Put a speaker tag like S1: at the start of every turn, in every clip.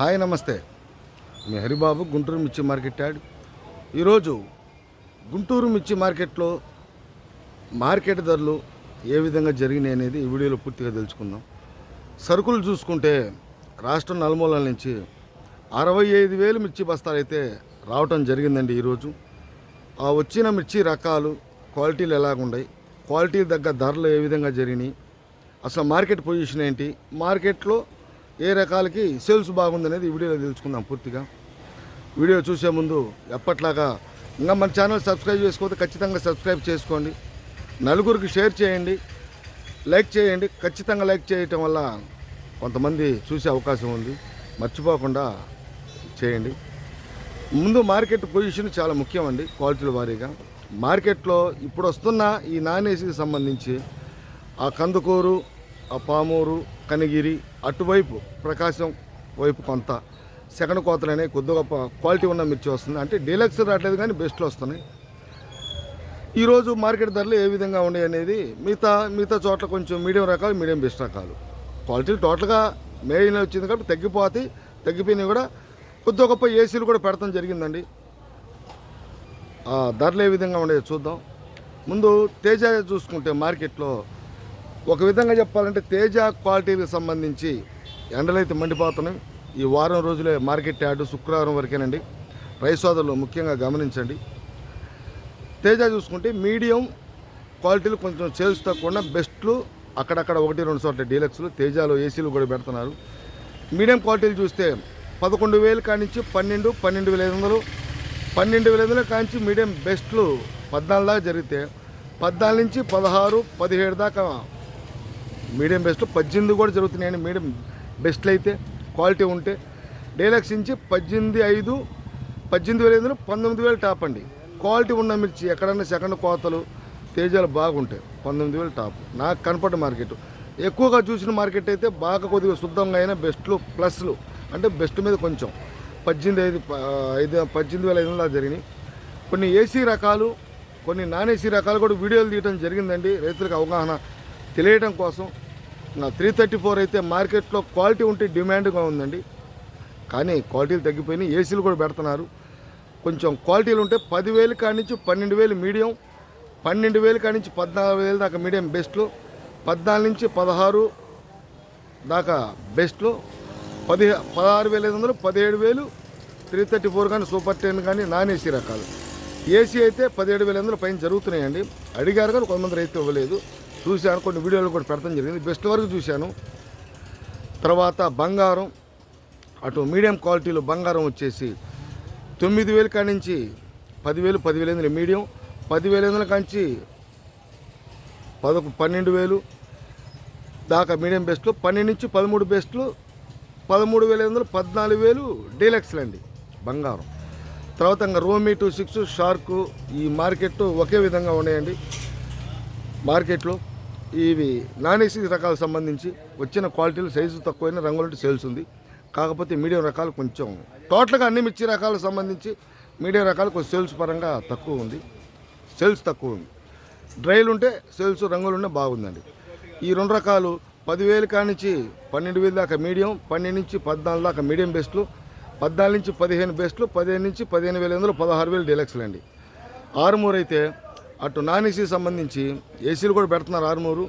S1: Hi నమస్తే. మీ హరిబాబు గుంటూరు మిర్చి market add. ఈరోజు గుంటూరు మిర్చి మార్కెట్లో మార్కెట్ ధరలు ఏ విధంగా జరిగినాయి అనేది ఈ వీడియోలో పూర్తిగా తెలుసుకుందాం. సరుకులు చూసుకుంటే రాష్ట్రం నలుమూలల నుంచి అరవై ఐదు వేలు మిర్చి బస్తాలు అయితే రావటం జరిగిందండి ఈరోజు. ఆ వచ్చిన మిర్చి రకాలు క్వాలిటీలు ఎలాగున్నాయి క్వాలిటీ తగ్గ ధరలు ఏ విధంగా జరిగినాయి అసలు మార్కెట్ పొజిషన్ ఏంటి మార్కెట్లో ఏ రకాలకి సేల్స్ బాగుందనేది ఈ వీడియోలో తెలుసుకుందాం పూర్తిగా. వీడియో చూసే ముందు ఎప్పట్లాగా ఇంకా మన ఛానల్ సబ్స్క్రైబ్ చేసుకోతే ఖచ్చితంగా సబ్స్క్రైబ్ చేసుకోండి. నలుగురికి షేర్ చేయండి. లైక్ చేయండి. ఖచ్చితంగా లైక్ చేయటం వల్ల కొంతమంది చూసే అవకాశం ఉంది. మర్చిపోకుండా చేయండి. ముందు మార్కెట్ పొజిషన్ చాలా ముఖ్యం అండి క్వాలిటీల వారీగా. మార్కెట్లో ఇప్పుడు వస్తున్న ఈ నాన్ ఏసీకి సంబంధించి ఆ కందుకూరు పామూరు కనిగిరి అటువైపు ప్రకాశం వైపు కొంత. సెకండ్ కోతలు అనేవి కొద్దిగా క్వాలిటీ ఉన్న మిర్చి వస్తుంది. అంటే డీలక్స్ రావట్లేదు కానీ బెస్ట్లు వస్తున్నాయి. ఈరోజు మార్కెట్ ధరలు ఏ విధంగా ఉన్నాయి అనేది మిగతా మిగతా చోట్ల కొంచెం మీడియం రకాలు మీడియం బెస్ట్ రకాలు. క్వాలిటీలు టోటల్గా మెయిన్ వచ్చింది కాబట్టి తగ్గిపోతే తగ్గిపోయినవి కూడా. కొద్ది గొప్ప ఏసీలు కూడా పెడతాం జరిగిందండి. ఆ ధరలు ఏ విధంగా ఉన్నాయో చూద్దాం. ముందు తేజ చూసుకుంటే మార్కెట్లో ఒక విధంగా చెప్పాలంటే తేజ క్వాలిటీకి సంబంధించి ఎండలైతే మండిపోతున్నాయి. ఈ వారం రోజులే మార్కెట్ యార్డు శుక్రవారం వరకేనండి. రైస్ సోదరులు ముఖ్యంగా గమనించండి. తేజ చూసుకుంటే మీడియం క్వాలిటీలు కొంచెం సేల్స్ తక్కువ బెస్ట్లు అక్కడక్కడ ఒకటి రెండు చోట్ల డీలక్స్లు తేజాలు ఏసీలు కూడా పెడుతున్నారు. మీడియం క్వాలిటీలు చూస్తే పదకొండు వేలు కానించి పన్నెండు పన్నెండు వేల ఐదు వందలు పన్నెండు వేల ఐదు వందలు కానించి మీడియం బెస్ట్లు పద్నాలుగు దాకా జరిగితే పద్నాలుగు నుంచి పదహారు పదిహేడు దాకా మీడియం బెస్ట్ పద్దెనిమిది కూడా జరుగుతున్నాయండి మీడియం బెస్ట్లు అయితే క్వాలిటీ ఉంటే. డైలాక్స్ నుంచి పద్దెనిమిది ఐదు పద్దెనిమిది వేల ఐదు పంతొమ్మిది వేలు టాప్ అండి. క్వాలిటీ ఉన్న మిర్చి ఎక్కడన్నా సెకండ్ కోతలు తేజాలు బాగుంటాయి. పంతొమ్మిది వేలు టాప్. నాకు కనపడ్డ మార్కెట్. ఎక్కువగా చూసిన మార్కెట్ అయితే బాగా కొద్దిగా శుద్ధంగా అయిన బెస్ట్లు ప్లస్లు. అంటే బెస్ట్ మీద కొంచెం. పద్దెనిమిది ఐదు ఐదు పద్దెనిమిది వేల ఐదు వందలు జరిగినాయి. కొన్ని ఏసీ రకాలు కొన్ని నాన్ ఏసీ రకాలు కూడా వీడియోలు తీయడం జరిగిందండి. రైతులకు అవగాహన తెలియడం కోసం నా త్రీ థర్టీ ఫోర్ అయితే మార్కెట్లో క్వాలిటీ ఉంటే డిమాండ్గా ఉందండి. కానీ క్వాలిటీలు తగ్గిపోయినాయి ఏసీలు కూడా పెడుతున్నారు. కొంచెం క్వాలిటీలు ఉంటే పదివేలు కానించి నుంచి పన్నెండు వేలు మీడియం పన్నెండు వేలు కానించి నుంచి పద్నాలుగు వేలు దాకా మీడియం బెస్ట్లు పద్నాలుగు నుంచి పదహారు దాకా బెస్ట్లు పది పదహారు వేల ఐదు వందలు పదిహేడు వేలు త్రీ థర్టీ ఫోర్ కానీ సూపర్ టెన్ కానీ నాన్ ఏసీ రకాలు. ఏసీ అయితే పదిహేడు వేల ఐదు వందలు పైన జరుగుతున్నాయండి. అడిగారు కానీ కొంతమంది రైతులు ఇవ్వలేదు. చూశాను కొన్ని వీడియోలు కూడా పెడతాం జరిగింది. బెస్ట్ వరకు చూశాను. తర్వాత బంగారం అటు మీడియం క్వాలిటీలో బంగారం వచ్చేసి తొమ్మిది వేలు కాడి నుంచి పదివేలు పదివేల ఎనిమిది మీడియం? పదివేల ఎనిమిది కాంచి పదకొ పన్నెండు వేలు. దాకా మీడియం బెస్ట్లు పన్నెండు నుంచి పదమూడు బెస్ట్లు పదమూడు వేల ఐదు వందలు పద్నాలుగు వేలు డీలక్స్లు అండి బంగారం. తర్వాత ఇంకా రోమీ టూ సిక్స్ షార్కు ఈ మార్కెట్ ఒకే విధంగా ఉన్నాయండి. మార్కెట్లో ఇవి నాన్ ఏసీ రకాలకు సంబంధించి వచ్చిన క్వాలిటీలు సైజు తక్కువైన రంగులంటే సేల్స్ ఉంది. కాకపోతే మీడియం రకాలు కొంచెం టోటల్గా అన్ని మిర్చి రకాలకు సంబంధించి మీడియం రకాలు కొంచెం సేల్స్ పరంగా తక్కువ ఉంది. సేల్స్ తక్కువ ఉంది. డ్రైలు ఉంటే సేల్స్ రంగులు ఉంటే బాగుందండి. ఈ రెండు రకాలు పదివేలు కానించి పన్నెండు వేలు దాకా మీడియం పన్నెండు నుంచి పద్నాలుగు దాకా మీడియం బెస్ట్లు పద్నాలుగు నుంచి పదిహేను బెస్ట్లు పదిహేను నుంచి పదిహేను వేల వందలు పదహారు వేలు డీలక్స్లు అండి ఆరుమూరు అయితే అటు నాన్ ఏసీ సంబంధించి ఏసీలు కూడా పెడుతున్నారు ఆరుమూరు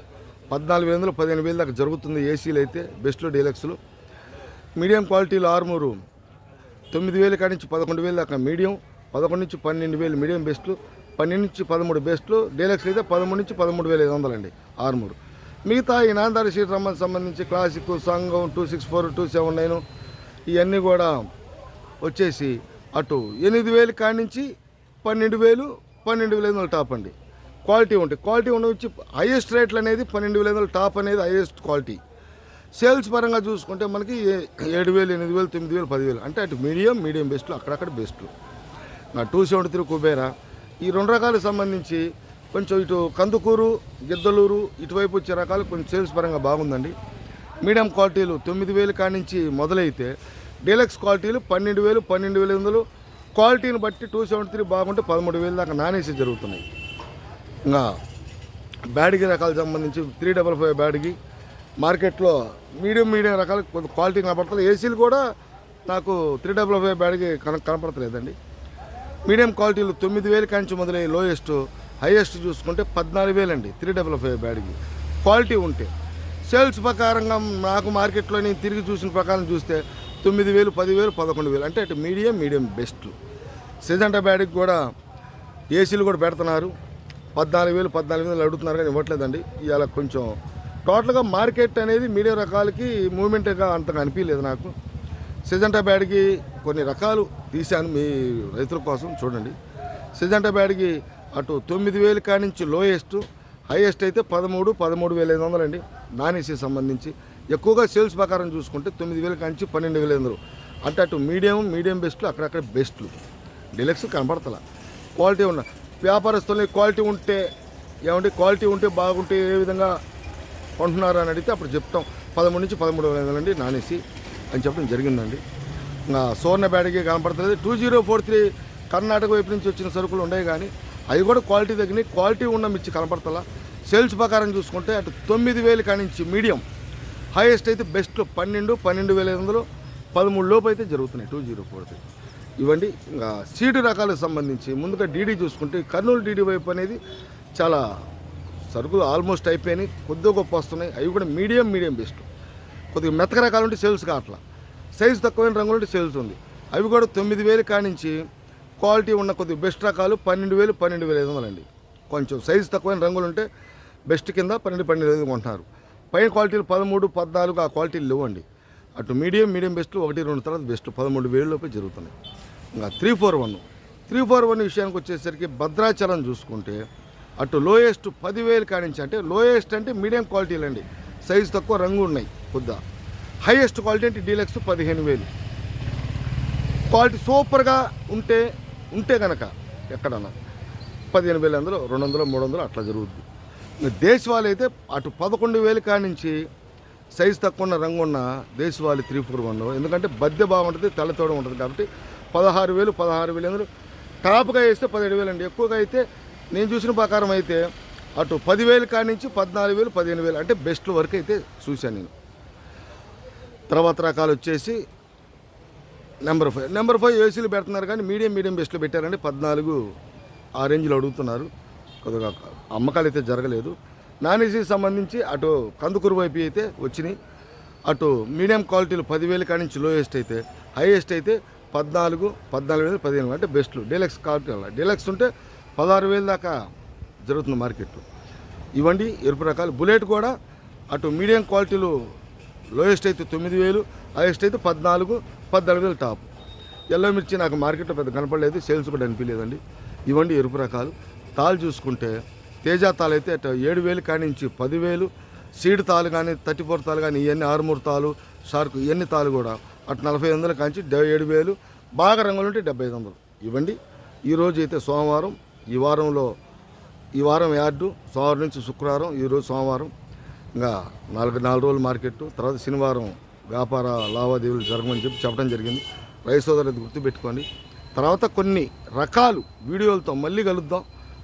S1: పద్నాలుగు వేల వందలు పదిహేను వేలు దాకా జరుగుతుంది ఏసీలు అయితే బెస్ట్లు డీలక్స్లు. మీడియం క్వాలిటీలో ఆరుమూరు తొమ్మిది వేలు కాడి నుంచి పదకొండు వేలు దాకా మీడియం పదకొండు నుంచి పన్నెండు వేలు మీడియం బెస్ట్లు పన్నెండు నుంచి పదమూడు బెస్ట్లు డీలక్స్ అయితే పదమూడు నుంచి పదమూడు వేల ఐదు వందలండి ఆరుమూరు మిగతా ఈ నాందారి సీట్ సంబంధించి క్లాసిక్ సంఘం two six four two seven nine ఇవన్నీ కూడా వచ్చేసి అటు ఎనిమిది వేలు కాడి నుంచి పన్నెండు వేలు పన్నెండు వేల ఐదు వందలు టాప్ అండి. క్వాలిటీ ఉంటాయి క్వాలిటీ ఉన్న హైయెస్ట్ రేట్లు అనేది పన్నెండు వేల ఐదు వందలు టాప్ అనేది హైయెస్ట్ క్వాలిటీ. సేల్స్ పరంగా చూసుకుంటే మనకి ఏడు వేలు ఎనిమిది వేలు తొమ్మిది వేలు పదివేలు అంటే అటు మీడియం మీడియం బెస్ట్లు అక్కడక్కడ బెస్ట్లు. నా టూ సెవెంటీ త్రీ కుబేరా. ఈ రెండు రకాలకు సంబంధించి కొంచెం ఇటు కందుకూరు గిద్దలూరు ఇటువైపు వచ్చే రకాలు కొంచెం సేల్స్ పరంగా బాగుందండి. మీడియం క్వాలిటీలు తొమ్మిది వేలు కానించి మొదలైతే డీలక్స్ క్వాలిటీలు పన్నెండు వేలు పన్నెండు వేల వందలు క్వాలిటీని బట్టి టూ సెవెంటీ త్రీ బాగుంటే పదమూడు వేలు దాకా నానేసి జరుగుతున్నాయి. ఇంకా బ్యాడ్కి రకాలకు సంబంధించి త్రీ డబల్ ఫైవ్ బ్యాడ్కి మార్కెట్లో మీడియం మీడియం రకాలు కొంత క్వాలిటీ కనపడుతుంది ఏసీలు కూడా నాకు త్రీ డబల్ ఫైవ్ బ్యాడ్కి కన కనపడతలేదండి. మీడియం క్వాలిటీలు తొమ్మిది వేలు కాంచి మొదలై లోయెస్ట్ హైయెస్ట్ చూసుకుంటే పద్నాలుగు వేలండి త్రీ డబల్ ఫైవ్ బ్యాడ్కి. క్వాలిటీ ఉంటే. సేల్స్ ప్రకారంగా నాకు మార్కెట్లో నేను తిరిగి చూసిన ప్రకారం చూస్తే తొమ్మిది వేలు పదివేలు పదకొండు వేలు. అంటే అటు మీడియం మీడియం బెస్ట్. సిజంటా బ్యాడ్కి కూడా ఏసీలు కూడా పెడుతున్నారు. పద్నాలుగు వేలు పద్నాలుగు వేలు అడుగుతున్నారు కానీ ఇవ్వట్లేదండి. ఇవాళ కొంచెం టోటల్గా మార్కెట్ అనేది మీడియం రకాలకి మూమెంట్గా అంతగా అనిపించలేదు నాకు. సిజంటా బ్యాడ్కి కొన్ని రకాలు తీశాను మీ రైతుల కోసం చూడండి. సిజంటా బ్యాడ్కి అటు తొమ్మిది వేలు కానించి లోయెస్ట్ హైయెస్ట్ అయితే పదమూడు పదమూడు వేల ఐదు వందలు అండి నాన్ ఏసీ సంబంధించి ఎక్కువగా సేల్స్ ప్రకారం చూసుకుంటే తొమ్మిది వేలు కాంచి పన్నెండు వేల ఐదు అంటే అటు మీడియం మీడియం బెస్ట్లు అక్కడక్కడ బెస్ట్లు. డిలక్స్ కనపడతలా. క్వాలిటీ ఉన్న వ్యాపారస్తుల్ని క్వాలిటీ ఉంటే ఏమంటే క్వాలిటీ ఉంటే బాగుంటే ఏ విధంగా కొంటున్నారు అని అడిగితే అప్పుడు చెప్తాం. పదమూడు నుంచి పదమూడు వేల ఐదు నానేసి అని చెప్పడం జరిగిందండి. ఇంకా సోర్ణ బ్యాడ్కి కనపడతలేదు. Two zero four three Karnataka వైపు నుంచి వచ్చిన సరుకులు ఉన్నాయి కానీ అవి కూడా క్వాలిటీ తగ్గినాయి. క్వాలిటీ ఉన్న మిర్చి కనపడతలా. సేల్స్ ప్రకారం చూసుకుంటే అటు తొమ్మిది వేలు కానించి మీడియం. హైయెస్ట్ అయితే బెస్ట్ పన్నెండు పన్నెండు వేల ఐదు వందలు. పదమూడు లోపు అయితే జరుగుతున్నాయి టూ జీరో ఫోర్ ఇవ్వండి ఇంకా సీటు రకాలకు సంబంధించి ముందుగా డీడీ చూసుకుంటే కర్నూలు డీడీ వైపు అనేది చాలా సరుకులు ఆల్మోస్ట్ అయిపోయినాయి కొద్దిగా గొప్ప వస్తున్నాయి. అవి కూడా మీడియం మీడియం బెస్ట్. కొద్దిగా మెత్తక రకాలు ఉంటే సేల్స్ కావట్లా. సైజు తక్కువైన రంగులు ఉంటే సేల్స్ ఉంది. అవి కూడా తొమ్మిది వేలు కానించి క్వాలిటీ ఉన్న కొద్దిగా బెస్ట్ రకాలు పన్నెండు వేలు పన్నెండు వేల ఐదు వందలండి. కొంచెం సైజు తక్కువైన రంగులు ఉంటే బెస్ట్ కింద పన్నెండు పన్నెండు ఐదు కొంటున్నారు. పైన క్వాలిటీలు పదమూడు పద్నాలుగు ఆ క్వాలిటీలు లేవండి. అటు మీడియం మీడియం బెస్ట్ ఒకటి రెండు తర్వాత బెస్ట్. పదమూడు వేలు లోపే జరుగుతున్నాయి. ఇంకా three four one three four one విషయానికి వచ్చేసరికి భద్రాచలం చూసుకుంటే అటు లోయెస్ట్ పదివేలు కానించి అంటే లోయెస్ట్ అంటే మీడియం క్వాలిటీలు అండి సైజు తక్కువ రంగు ఉన్నాయి కొద్దా హైయెస్ట్ క్వాలిటీ అంటే డీలక్స్ పదిహేను వేలు. క్వాలిటీ సూపర్గా ఉంటే ఉంటే కనుక ఎక్కడన్నా పదిహేను వేలు అందులో రెండు వందలు మూడు వందలు అట్లా జరుగుద్ది. దేశవాళి అయితే అటు పదకొండు వేలు కానించి సైజు తక్కువ ఉన్న రంగు ఉన్న దేశవాళి త్రీ ఫోర్ వన్ ఎందుకంటే బద్దె బాగుంటుంది తెల్లతోడ ఉంటుంది కాబట్టి పదహారు వేలు పదహారు వేలు ఎందుకు? టాప్గా వేస్తే పదిహేడు వేలు అండి. ఎక్కువగా అయితే నేను చూసిన ప్రకారం అయితే అటు పదివేలు కానించి పద్నాలుగు వేలు పదిహేను వేలు అంటే బెస్ట్ వరకు అయితే చూశాను నేను. తర్వాత రకాలు వచ్చేసి నెంబర్ ఫైవ్. నెంబర్ ఫైవ్ ఏసీలు పెడుతున్నారు కానీ మీడియం మీడియం బెస్ట్లో పెట్టారండి. పద్నాలుగు ఆ రేంజ్లో అడుగుతున్నారు. కొద్దిగా అమ్మకాలు అయితే జరగలేదు. నాన్ ఏసీ సంబంధించి అటు కందుకూరు వైపు అయితే వచ్చినాయి. అటు మీడియం క్వాలిటీలు పదివేలు కాడి నుంచి లోయెస్ట్ అయితే హైయెస్ట్ అయితే పద్నాలుగు పద్నాలుగు వేలు పదిహేను వేలు అంటే బెస్ట్లు డీలక్స్ క్వాలిటీ అలా. డీలక్స్ ఉంటే పదహారు వేలు దాకా జరుగుతుంది మార్కెట్లో ఇవ్వండి ఎరుపు రకాలు. బుల్లెట్ కూడా అటు మీడియం క్వాలిటీలు లోయెస్ట్ అయితే తొమ్మిది వేలు హైయెస్ట్ అయితే పద్నాలుగు పద్నాలుగు వేలు టాప్. ఎల్లో మిర్చి నాకు మార్కెట్లో పెద్ద కనపడలేదు సేల్స్ కూడా అనిపించలేదండి. ఇవ్వండి ఎరుపు రకాలు. తాళ్ళు చూసుకుంటే తేజ తాలు అయితే అటు ఏడు వేలు కానించి పదివేలు సీడ్ తాలు కానీ థర్టీ ఫోర్ తాలు కానీ ఇవన్నీ ఆరుమూరు తాలు షార్క్ ఇవన్నీ తాలు కూడా. అటు నలభై వందలు కాంచి డె- ఏడు వేలు. బాగా రంగులు ఉంటే డెబ్బై ఐదు వందలు. ఇవ్వండి. ఈరోజు అయితే సోమవారం. ఈ వారంలో ఈ వారం యార్డు సోమవారం నుంచి శుక్రవారం ఈరోజు సోమవారం. ఇంకా నాలుగు నాలుగు రోజులు మార్కెట్ తర్వాత శనివారం వ్యాపార లావాదేవీలు జరగమని చెప్పి చెప్పడం జరిగింది. రైతు సోదరులు గుర్తుపెట్టుకోండి. తర్వాత కొన్ని రకాలు వీడియోలతో మళ్ళీ కలుద్దాం.